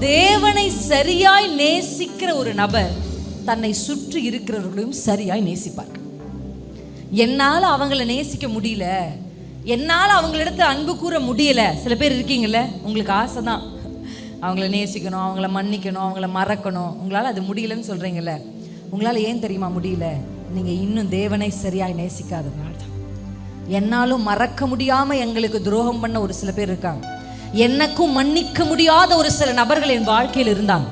தேவனை சரியாய் நேசிக்கிற ஒரு நபர் தன்னை சுற்றி இருக்கிறவர்களையும் சரியாய் நேசிப்பார். என்னால் அவங்கள நேசிக்க முடியல. என்னால் அவங்களிடத்து அன்பு கூற முடியல. சில பேர் இருக்கீங்கள உங்களுக்கு ஆசை தான் அவங்கள நேசிக்கணும் அவங்கள மன்னிக்கணும் அவங்கள மறக்கணும். உங்களால் அது முடியலன்னு சொல்கிறீங்கள உங்களால் ஏன் தெரியுமா முடியல? நீங்கள் இன்னும் தேவனை சரியாய் நேசிக்காததுனால தான் என்னாலும் மறக்க முடியாமல் எங்களுக்கு துரோகம் பண்ண ஒரு சில பேர் இருக்காங்க. எனக்கும் மன்னிக்க முடியாத ஒரு சில நபர்கள் என் வாழ்க்கையில் இருந்தாங்க.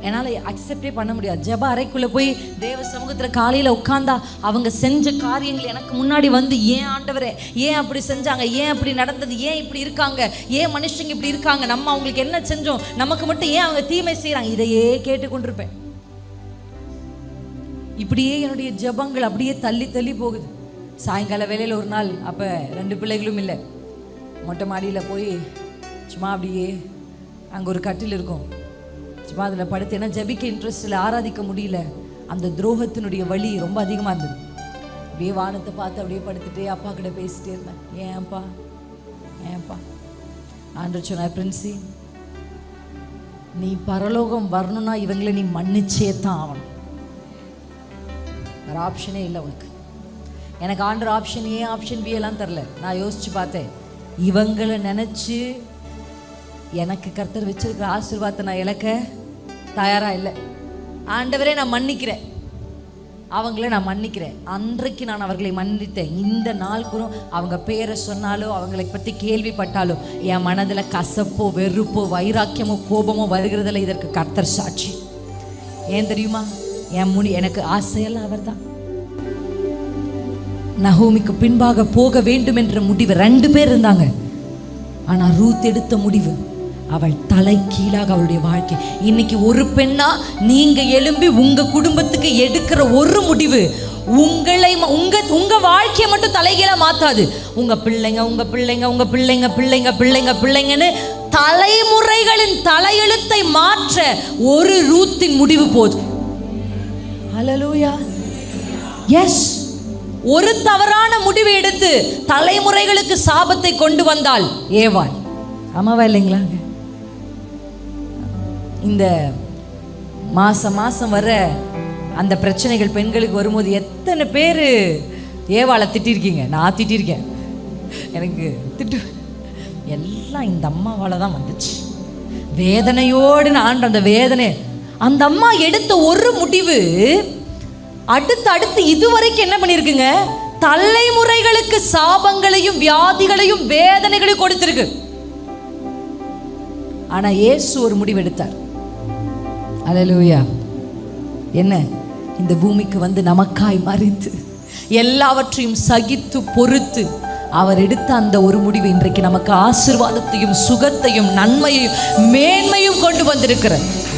என்னால் அக்செப்டே பண்ண முடியாது. ஜப அறைக்குள்ளே போய் தேவ சமூகத்தில் காலையில் உட்காந்தா அவங்க செஞ்ச காரியங்கள் எனக்கு முன்னாடி வந்து ஏன் ஆண்டவரே ஏன் அப்படி செஞ்சாங்க? ஏன் அப்படி நடந்தது? ஏன் இப்படி இருக்காங்க? ஏன் மனுஷங்க இப்படி இருக்காங்க? நம்ம அவங்களுக்கு என்ன செஞ்சோம்? நமக்கு மட்டும் ஏன் அவங்க தீமை செய்கிறாங்க இதையே கேட்டுக்கொண்டிருப்பேன். இப்படியே என்னுடைய ஜெபங்கள் அப்படியே தள்ளி தள்ளி போகுது. சாயங்கால வேலையில் ஒரு நாள் அப்போ ரெண்டு பிள்ளைகளும் இல்லை. மொட்டை மாடியில் போய் சும்மா அப்படியே அங்கே ஒரு கட்டில் இருக்கும். சும்மா அதில் படுத்து ஏன்னா ஜெபிக்க இன்ட்ரெஸ்டில் ஆராதிக்க முடியல. அந்த துரோகத்தினுடைய வலி ரொம்ப அதிகமாக இருந்தது. அப்படியே வானத்தை பார்த்து அப்படியே படுத்துட்டே அப்பா கிட்ட பேசிட்டே இருந்தேன். ஏன்ப்பா ஏன்ப்பா ஆண்டு சொன்னார் பிரின்சி நீ பரலோகம் வரணும்னா இவங்களை நீ மன்னிச்சே தான் ஆகணும். வேறு ஆப்ஷனே இல்லை உனக்கு. எனக்கு ஆண்டர் ஆப்ஷன் ஏ ஆப்ஷன் பி எல்லாம் தரல. நான் யோசிச்சு பார்த்தேன். இவங்களை நினச்சி எனக்கு கர்த்தர் வச்சிருக்கிற ஆசீர்வாதத்தை நான் இழக்க தயாராக இல்லை. ஆண்டவரே நான் மன்னிக்கிறேன். அவங்கள நான் மன்னிக்கிறேன். அன்றைக்கு நான் அவர்களை மன்னித்தேன். இந்த நாள் கூட அவங்க பேரை சொன்னாலோ அவங்களை பற்றி கேள்விப்பட்டாலோ என் மனதில் கசப்போ வெறுப்போ வைராக்கியமோ கோபமோ வருகிறதில்ல. இதற்கு கர்த்தர் சாட்சி. ஏன் தெரியுமா? என் முனி எனக்கு ஆசையெல்லாம் அவர்தான். நகோமிக்கு பின்பாக போக வேண்டும் என்ற முடிவு ரெண்டு பேர் இருந்தாங்க. ஆனால் ரூத் எடுத்த முடிவு அவள் தலை கீழாக அவளுடைய வாழ்க்கை. இன்னைக்கு ஒரு பெண்ணா நீங்க எழும்பி உங்க குடும்பத்துக்கு எடுக்கிற ஒரு முடிவு உங்களை ம- உங்க உங்க வாழ்க்கையை மட்டும் தலைகீழா மாத்தாது. உங்க பிள்ளைங்க உங்க பிள்ளைங்க உங்க பிள்ளைங்க பிள்ளைங்க பிள்ளைங்க பிள்ளைங்கன்னு தலைமுறைகளின் தலையெழுத்தை மாற்ற ஒரு ரூத்தின் முடிவு போதும். ஹalleluya. எஸ் ஒரு தவறான முடிவு எடுத்து தலைமுறைகளுக்கு சாபத்தை கொண்டு வந்தால் ஏவாள். ஆமாவா இல்லைங்களாங்க இந்த மாசம் மாசம் வர அந்த பிரச்சனைகள் பெண்களுக்கு வரும்போது எத்தனை பேர் ஏவாளை திட்டிருக்கீங்க? நான் திட்டிருக்கேன். எனக்கு திட்டு. எல்லாம் இந்த அம்மாவால் தான் வந்துச்சு. வேதனையோடு நான் அந்த வேதனை அந்த அம்மா எடுத்த ஒரு முடிவு அடுத்து அடுத்து இதுவரைக்கும் என்ன பண்ணியிருக்குங்க? தலைமுறைகளுக்கு சாபங்களையும் வியாதிகளையும் வேதனைகளையும் கொடுத்திருக்கு. ஆனா இயேசு ஒரு முடிவு எடுத்தார். என்ன? இந்த பூமிக்கு வந்து நமக்காய் மறித்து எல்லாவற்றையும் சகித்து பொறுத்து அவர் எடுத்த அந்த ஒரு முடிவு இன்றைக்கு நமக்கு ஆசீர்வாதத்தையும் சுகத்தையும் நன்மையையும் மேன்மையும் கொண்டு வந்திருக்கிறார்.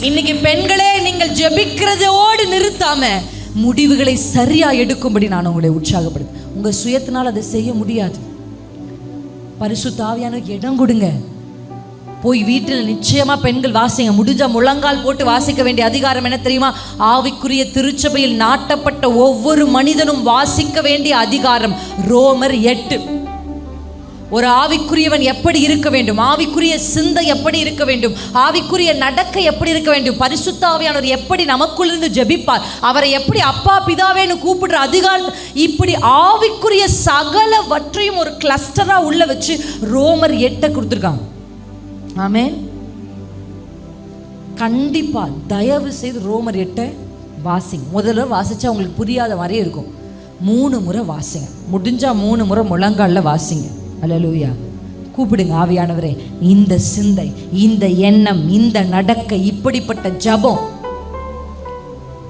இன்னைக்கு பெண்களே நீங்கள் ஜெபிக்கிறதோடு நிறுத்தாம முடிவுகளை சரியா எடுக்கும்படி நான் உங்களை உற்சாகப்படுது உங்க சுயத்தினால் அதை செய்ய முடியாது. பரிசு தாவியான இடம் கொடுங்க. போய் வீட்டில் நிச்சயமா பெண்கள் வாசிங்க. முடிஞ்ச முழங்கால் போட்டு வாசிக்க வேண்டிய அதிகாரம் என்ன தெரியுமா? ஆவிக்குரிய திருச்சபையில் நாட்டப்பட்ட ஒவ்வொரு மனிதனும் வாசிக்க வேண்டிய அதிகாரம். ரோமர் எட்டு. ஒரு ஆவிக்குரியவன் எப்படி இருக்க வேண்டும்? ஆவிக்குரிய சிந்தை எப்படி இருக்க வேண்டும்? ஆவிக்குரிய நடக்க எப்படி இருக்க வேண்டும்? பரிசுத்தாவியானவர் எப்படி நமக்குள்ளிருந்து ஜெபிப்பார்? அவரை எப்படி அப்பா பிதாவேன்னு கூப்பிடுற அதிகாரம் இப்படி ஆவிக்குரிய சகலவற்றையும் ஒரு கிளஸ்டராக உள்ள வச்சு ரோமர் எட்டை கொடுத்துருக்காங்க. ஆமே கண்டிப்பா தயவு செய்து ரோமர் எட்டை வாசிங்க. முதல்ல வாசிச்சா உங்களுக்கு புரியாத மாதிரியே இருக்கும். மூணு முறை வாசிங்க. முடிஞ்சா மூணு முறை முழங்காலில் வாசிங்க. அலலூயா கூப்பிடுங்க ஆவியானவரே. இந்த சிந்தை இந்த எண்ணம் இந்த நடக்க இப்படிப்பட்ட ஜபம்.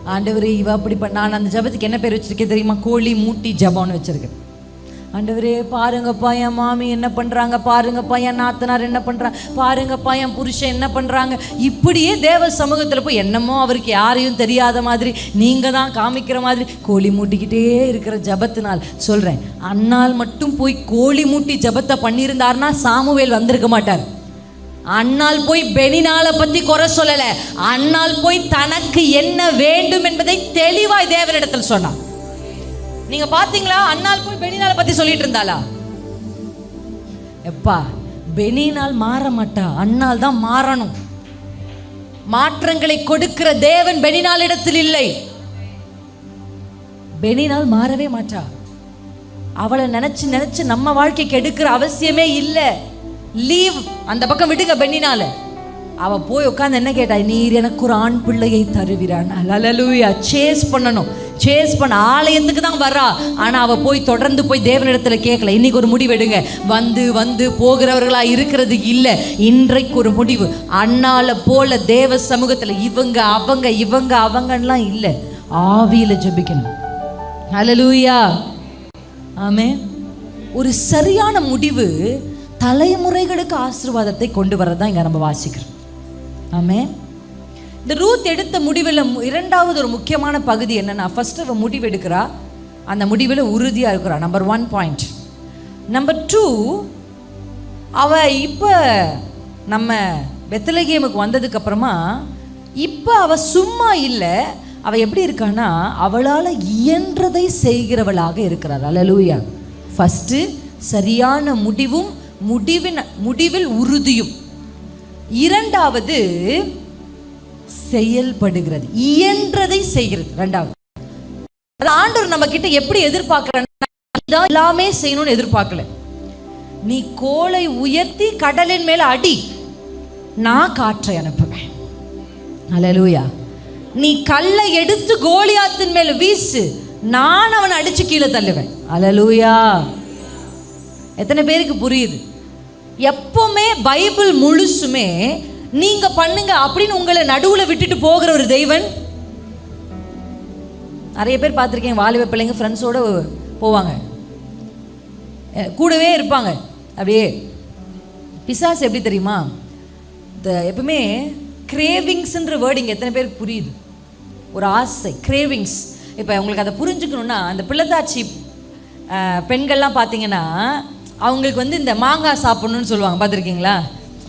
ஆண்டவரே இவ அப்படி நான் அந்த ஜபத்துக்கு என்ன பேர் வச்சிருக்கேன் தெரியுமா? கோழி மூட்டி ஜபம்னு வச்சிருக்கேன். ஆண்டவரே பாருங்கப்பா என் மாமி என்ன பண்ணுறாங்க பாருங்கப்பா என் நாத்தனார் என்ன பண்ணுறாங்க பாருங்கப்பா என் புருஷன் என்ன பண்ணுறாங்க இப்படியே தேவ சமூகத்தில் போய் என்னமோ அவருக்கு யாரையும் தெரியாத மாதிரி நீங்கள் தான் காமிக்கிற மாதிரி கோழி மூட்டிக்கிட்டே இருக்கிற ஜபத்தினால் சொல்கிறேன் அன்னால் மட்டும் போய் கோழி மூட்டி ஜபத்தை பண்ணியிருந்தாருன்னா சாமுவேல் வந்திருக்க மாட்டார். அண்ணால் போய் பெனினாலை பத்தி குறை சொல்லலை. அண்ணால் போய் தனக்கு என்ன வேண்டும் என்பதை தெளிவாய் தேவனிடத்தில் சொன்னான். நீங்க பாத்தீங்களா? அண்ணால் போய் பெனினால பத்தி சொல்லிட்டு இருந்தாளா? எப்பா பெனினால் மாற மாட்டா. அண்ணால் தான் மாறணும். மாற்றங்களை கொடுக்கிற தேவன் பெனினால் இடத்தில் இல்லை. பெனினால் மாறவே மாட்டா. அவளை நினைச்சு நினைச்சு நம்ம வாழ்க்கைக்கு எடுக்கிற அவசியமே இல்லை. லீவ் அந்த பக்கம் விடுங்க பெண்ணினால. அவ போய் உட்காந்து என்ன கேட்டா நீர் எனக்கு ஒரு ஆண் பிள்ளையை தருவிறான் அலலூயா சேஸ் பண்ணணும். சேஸ் பண்ண ஆலயத்துக்கு தான் வர்றா. ஆனால் அவள் போய் தொடர்ந்து போய் தேவனிடத்தில் கேட்கல இன்றைக்கி ஒரு முடிவெடுங்க வந்து வந்து போகிறவர்களாக இருக்கிறது இல்லை. இன்றைக்கு ஒரு முடிவு. அண்ணால போல தேவ சமூகத்தில் இவங்க அவங்க இவங்க அவங்கலாம் இல்லை. ஆவியில் ஜெபிக்கணும். அலலூயா ஆமே ஒரு சரியான முடிவு தலைமுறைகளுக்கு ஆசீர்வாதத்தை கொண்டு வரதான் இங்கே நம்ம வாசிக்கிறோம். ஆமே இந்த ரூத் எடுத்த முடிவில் மு- இரண்டாவது ஒரு முக்கியமான பகுதி என்னன்னா ஃபர்ஸ்ட் அவள் முடிவெடுக்கிறா. அந்த முடிவில் உறுதியாக இருக்கிறா. Number one point number two அவள் இப்போ நம்ம வெத்தலகேமுக்கு வந்ததுக்கு அப்புறமா இப்போ அவள் சும்மா இல்லை. அவள் எப்படி இருக்கான்னா அவளால் இயன்றதை செய்கிறவளாக இருக்கிறார். அலலூயா ஃபஸ்ட்டு சரியான முடிவும் முடிவின் முடிவில் உறுதியும். இரண்டாவது செயல்படுகிறது. இயன்றதை செய்கிறது. ரெண்டாவது அது ஆண்டவர் நம்ம கிட்ட எப்படி எதிர்பார்க்கிறன்னா எல்லாமே செய்யணும்னு எதிர்பார்க்கல. நீ கோலை உயர்த்தி கடலின் மேல அடி நான் காற்றை அனுப்புவேன். அலலூயா நீ கல்லை எடுத்து கோலியாத்தின் மேல வீசு நான் அவனை அடிச்சு கீழே தள்ளுவேன். அலலூயா எத்தனை பேருக்கு புரியுது? எப்பவுமே பைபிள் முழுசுமே நீங்க பண்ணுங்க அப்படின்னு உங்களை நடுவுல விட்டுட்டு போகிற ஒரு தெய்வன். நிறைய பேர் பார்த்துருக்கேன் வாலிப பிள்ளைங்க ஃப்ரெண்ட்ஸோட போவாங்க. கூடவே இருப்பாங்க. அப்படியே பிசாஸ் எப்படி தெரியுமா? இந்த எப்பவுமே கிரேவிங்ஸ்ன்ற வேர்டிங் எத்தனை பேருக்கு புரியுது? ஒரு ஆசை கிரேவிங்ஸ் இப்போ உங்களுக்கு அதை புரிஞ்சுக்கணுன்னா அந்த பிள்ளைத்தாச்சி பெண்கள்லாம் பார்த்தீங்கன்னா அவங்களுக்கு வந்து இந்த மாங்காய் சாப்பிட்ணுன்னு சொல்லுவாங்க. பார்த்துருக்கீங்களா?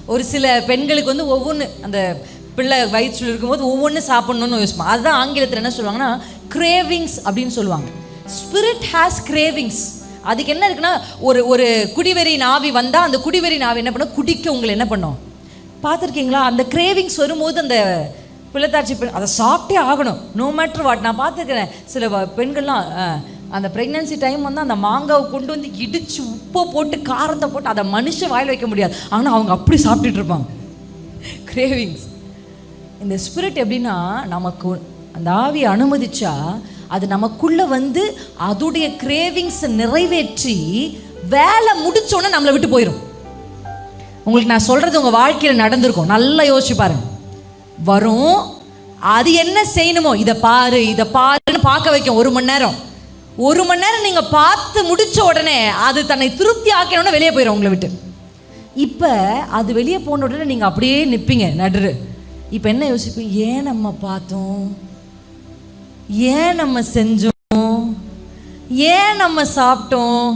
ஒரு சில பெண்களுக்கு வந்து ஒவ்வொன்று அந்த பிள்ளை வயிற்றில் இருக்கும்போது ஒவ்வொன்று சாப்பிட்ணுன்னு யோசிப்போம் அதுதான் ஆங்கிலத்தில் என்ன சொல்லுவாங்கன்னா கிரேவிங்ஸ் அப்படின்னு சொல்லுவாங்க. ஸ்பிரிட் ஹேஸ் கிரேவிங்ஸ் அதுக்கு என்ன இருக்குன்னா ஒரு ஒரு குடிவெறி நாவி வந்தால் அந்த குடிவெறி நாவி என்ன பண்ணும்? குடிக்க உங்களை என்ன பண்ணும்? பார்த்துருக்கீங்களா? அந்த கிரேவிங்ஸ் வரும்போது அந்த பிள்ளைத்தாட்சி பெண் அதை சாப்பிட்டே ஆகணும். நோ மேட்ரு வாட் நான் பார்த்துருக்கிறேன். சில வ- பெண்கள்லாம் அந்த ப்ரெக்னன்சி டைம் வந்து அந்த மாங்காவை கொண்டு வந்து இடித்து உப்பை போட்டு காரத்தை போட்டு அதை மனுஷன் வாயில் வைக்க முடியாது. ஆனால் அவங்க அப்படி சாப்பிட்டுட்டு இருப்பாங்க. கிரேவிங்ஸ் இந்த ஸ்பிரிட் எப்படின்னா நமக்கு அந்த ஆவியை அனுமதிச்சா அது நமக்குள்ளே வந்து அதோடைய கிரேவிங்ஸை நிறைவேற்றி வேலை முடிச்சோன்னே நம்மளை விட்டு போயிடும் உங்களுக்கு நான் சொல்கிறது உங்கள் வாழ்க்கையில் நடந்திருக்கும். நல்லா யோசிச்சு பாருங்க. வரும். அது என்ன செய்யணுமோ இதை பாரு இதை பாருன்னு பார்க்க வைக்கும் ஒரு மணி நேரம். ஒரு மணி நேரம் நீங்கள் பார்த்து முடித்த உடனே அது தன்னை திருப்தி ஆக்கணும்னு வெளியே போயிடும் உங்களை விட்டு. இப்போ அது வெளியே போன உடனே நீங்கள் அப்படியே நிற்பீங்க நடுரு இப்போ என்ன யோசிப்போம் ஏன் நம்ம பார்த்தோம்? ஏன் நம்ம செஞ்சோம்? ஏன் நம்ம சாப்பிட்டோம்?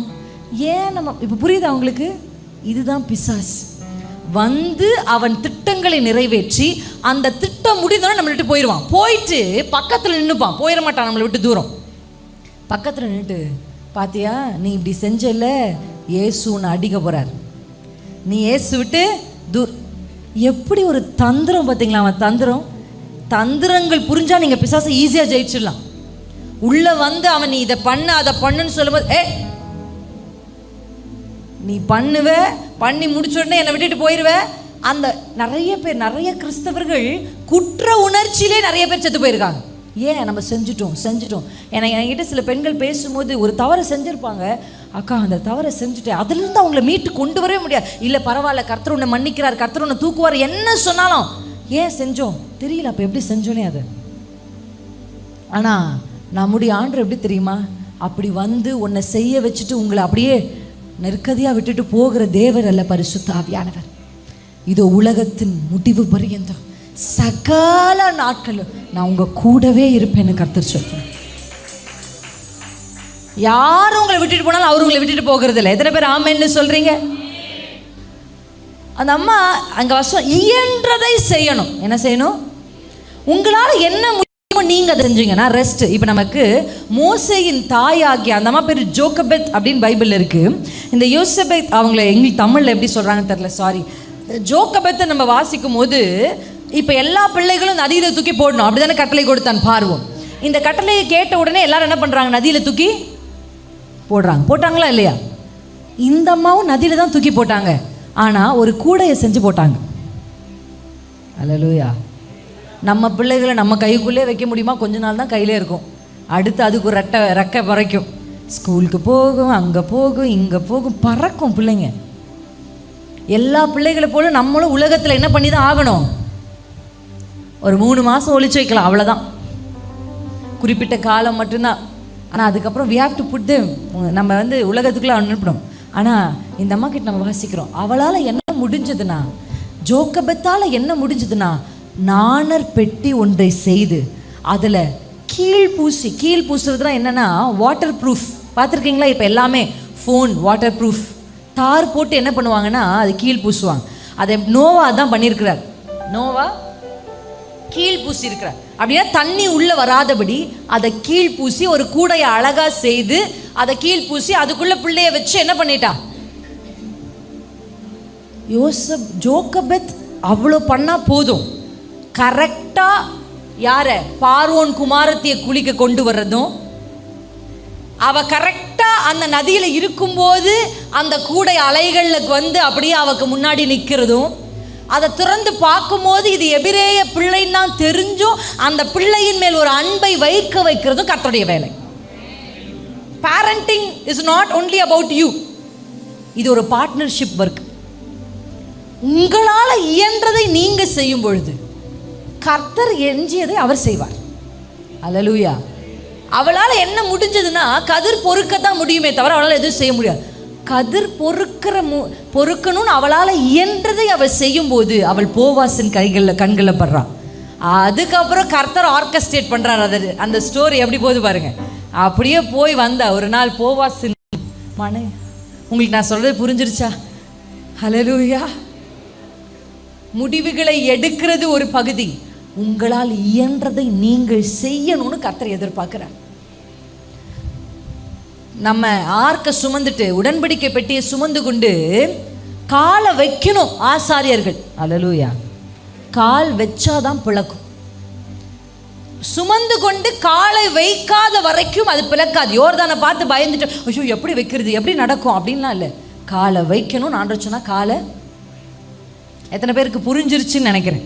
ஏன் நம்ம இப்போ புரியுதா உங்களுக்கு? இதுதான் பிசாஸ். வந்து அவன் திட்டங்களை நிறைவேற்றி அந்த திட்டம் முடிந்தோடனே நம்மளை விட்டு போயிடுவான் போயிட்டு பக்கத்தில் நின்றுப்பான் போயிட மாட்டான் நம்மளை விட்டு தூரம். பக்கத்தில் நின்றுட்டு பாத்தியா நீ இப்படி செஞ்சல இயேசு உன்னை அடிக்க போகிறார் நீ ஏசு விட்டு தூர் எப்படி ஒரு தந்திரம் பார்த்தீங்களா அவன் தந்திரம்? தந்திரங்கள் புரிஞ்சால் நீங்கள் பிசாசை ஈஸியாக ஜெயிச்சிடலாம். உள்ளே வந்து அவன் நீ இதை பண்ண அதை பண்ணுன்னு சொல்லும்போது ஏ நீ பண்ணுவ பண்ணி முடிச்ச உடனே என்னை விட்டுட்டு போயிடுவ அந்த நிறைய பேர் நிறைய கிறிஸ்தவர்கள் குற்ற உணர்ச்சியிலே நிறைய பேர் செத்து போயிருக்காங்க. ஏன் நம்ம செஞ்சுட்டோம் செஞ்சுட்டோம். ஏன்னா என்கிட்ட சில பெண்கள் பேசும்போது ஒரு தவறை செஞ்சுருப்பாங்க. அக்கா அந்த தவறை செஞ்சுட்டேன். அதுலேருந்து அவங்கள மீட்டு கொண்டு வரவே முடியாது. இல்லை பரவாயில்ல கர்த்தர் உன்னை மன்னிக்கிறார் கர்த்தர் ஒன்று தூக்குவார். என்ன சொன்னாலும் ஏன் செஞ்சோம்? தெரியல அப்போ எப்படி செஞ்சோனே அது. ஆனால் நம்முடைய ஆண்டு எப்படி தெரியுமா? அப்படி வந்து உன்னை செய்ய வச்சுட்டு உங்களை அப்படியே நெருக்கதியாக விட்டுட்டு போகிற தேவர் அல்ல பரிசுத்த ஆவியானவர். இதோ உலகத்தின் முடிவு பரியந்தம். சகல நாட்களும் நான் உங்கள் கூடவே இருப்பேன்னு கர்த்தர் சொல்கிறேன் யாரும் உங்களை விட்டுட்டு போனாலும் அவர் உங்களை விட்டுட்டு போகிறது இல்லை எத்தனை பேர் ஆமைன்னு சொல்கிறீங்க அந்த அம்மா அங்கே வசம் இயன்றதை செய்யணும். என்ன செய்யணும்? உங்களால் என்ன முடியுமோ நீங்கள் தெரிஞ்சீங்கன்னா செஞ்சீங்கன்னா ரெஸ்ட் இப்போ நமக்கு மோசையின் தாயாகிய அந்த அம்மா பேர் ஜோக்கபெத் அப்படின்னு பைபிள் இருக்குது இந்த யோசபெத் அவங்கள எங்களுக்கு தமிழில் எப்படி சொல்கிறாங்கன்னு தெரில சாரி ஜோக்கபெத்தை நம்ம வாசிக்கும் போது இப்போ எல்லா பிள்ளைகளும் நதியில் தூக்கி போடணும். அப்படிதானே கட்டளை கொடுத்தான் பார்வோம் இந்த கட்டளையை கேட்ட உடனே எல்லாரும் என்ன பண்ணுறாங்க நதியில் தூக்கி போடுறாங்க. போட்டாங்களா இல்லையா? இந்த அம்மாவும் நதியில் தான் தூக்கி போட்டாங்க. ஆனால் ஒரு கூடையை செஞ்சு போட்டாங்க. அலலூயா நம்ம பிள்ளைகளை நம்ம கைக்குள்ளே வைக்க முடியுமா? கொஞ்ச நாள் தான் கையிலே இருக்கும். அடுத்து அதுக்கு ஒரு ரெட்டை ரெக்கை பறைக்கும். ஸ்கூலுக்கு போகும் அங்கே போகும் இங்கே போகும் பறக்கும் பிள்ளைங்க. எல்லா பிள்ளைகளை போல நம்மளும் உலகத்தில் என்ன பண்ணி தான் ஆகணும்? ஒரு மூணு மாதம் ஒழிச்சு வைக்கலாம் அவ்வளோதான் குறிப்பிட்ட காலம் மட்டும்தான். ஆனால் அதுக்கப்புறம் we have to put them நம்ம வந்து உலகத்துக்குள்ளே அனுப்பணும். ஆனால் இந்த அம்மா கிட்ட நம்ம வாசிக்கிறோம். அவளால் என்ன முடிஞ்சதுன்னா ஜோக்கபத்தால் என்ன முடிஞ்சதுன்னா நாணர் பெட்டி ஒன்றை செய்து அதில் கீழ் பூசி கீழ் பூசுறதுனா என்னன்னா வாட்டர் ப்ரூஃப் பார்த்துருக்கீங்களா? இப்போ எல்லாமே ஃபோன் வாட்டர் ப்ரூஃப் தார் போட்டு என்ன பண்ணுவாங்கன்னா அது கீழ் பூசுவாங்க. அதை நோவா தான் பண்ணியிருக்கிறார். நோவா? கீழ் பூசி இருக்கிறார் அப்படின்னா தண்ணி உள்ளே வராதபடி அதை கீழ் பூசி ஒரு கூடையை அழகாக செய்து அதை கீழ் பூசி அதுக்குள்ளே பிள்ளைய வச்சு என்ன பண்ணிட்டா? யோசப் ஜோக்கபெத் அவ்வளோ பண்ணால் போதும். கரெக்டாக யாரை? பார்வோன் குமாரத்தையை குளிக்க கொண்டு வர்றதும். அவ கரெக்டாக அந்த நதியில் இருக்கும்போது அந்த கூடை அலைகளுக்கு வந்து அப்படியே அவக்கு முன்னாடி நிற்கிறதும் அதை திறந்து பார்க்கும்போது இது எபிரேய பிள்ளைன்னா தெரிஞ்சும் அந்த பிள்ளையின் மேல் ஒரு அன்பை வைக்க வைக்கிறதும் கர்த்தருடைய வேலை. Parenting is not only about you இது ஒரு பார்ட்னர்ஷிப் ஒர்க் உங்களால் இயன்றதை நீங்கள் செய்யும் பொழுது கர்த்தர் எஞ்சியதை அவர் செய்வார். அலலூயா அவளால் என்ன முடிஞ்சதுன்னா கதிர் பொறுக்கத்தான் முடியுமே தவிர அவளால் எதுவும் செய்ய முடியாது. கதிர் பொறுக்கிற மு பொறுக்கணும்னு அவளால் இயன்றதை அவள் செய்யும்போது அவள் போவாசின் கைகளில் கண்களில் படுறான் அதுக்கப்புறம் கர்த்தர் ஆர்கஸ்ட்ரேட் பண்ணுறார் அது அந்த ஸ்டோரி எப்படி போகுது பாருங்க. அப்படியே போய் வந்தா ஒரு நாள் போவாசின் மன. உங்களுக்கு நான் சொல்கிறது புரிஞ்சிருச்சா? ஹலலூயா முடிவுகளை எடுக்கிறது ஒரு பகுதி. உங்களால் இயன்றதை நீங்கள் செய்யணும்னு கர்த்தர் எதிர்பார்க்குறேன் நம்ம ஆர்க்க சுமந்துட்டு உடன்படிக்கை பெட்டியை சுமந்து கொண்டு காலை வைக்கணும் ஆசாரியர்கள். அல்லலூயா கால் வச்சாதான் பிளக்கும். சுமந்து கொண்டு காலை வைக்காத வரைக்கும் அது பிளக்காது. யோர்தானை பார்த்து பயந்துட்டு ஐயோ எப்படி வைக்கிறது எப்படி நடக்கும் அப்படின்லாம் இல்லை. காலை வைக்கணும் நான் சொன்னா காலை எத்தனை பேருக்கு புரிஞ்சிருச்சுன்னு நினைக்கிறேன்.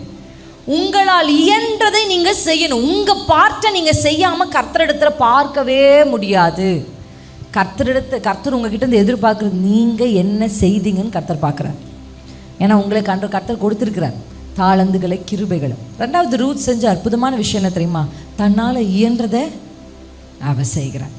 உங்களால் இயன்றதை நீங்க செய்யணும். உங்க பார்ட்டை நீங்க செய்யாம கர்த்தரிடத்துல பார்க்கவே முடியாது. கர்த்தரிடத்து கர்த்தர் உங்ககிட்ட இருந்து எதிர்பார்க்குறது நீங்கள் என்ன செய்தீங்கன்னு கர்த்தர் பார்க்குறார். ஏன்னா உங்களை கண்டு கர்த்தர் கொடுத்துருக்கிறார். தாளந்துகளை கிருபைகளை. ரெண்டாவது ரூத் செஞ்ச அற்புதமான விஷயம் என்ன தெரியுமா? தன்னால் இயன்றதை அவ செய்கிறார்.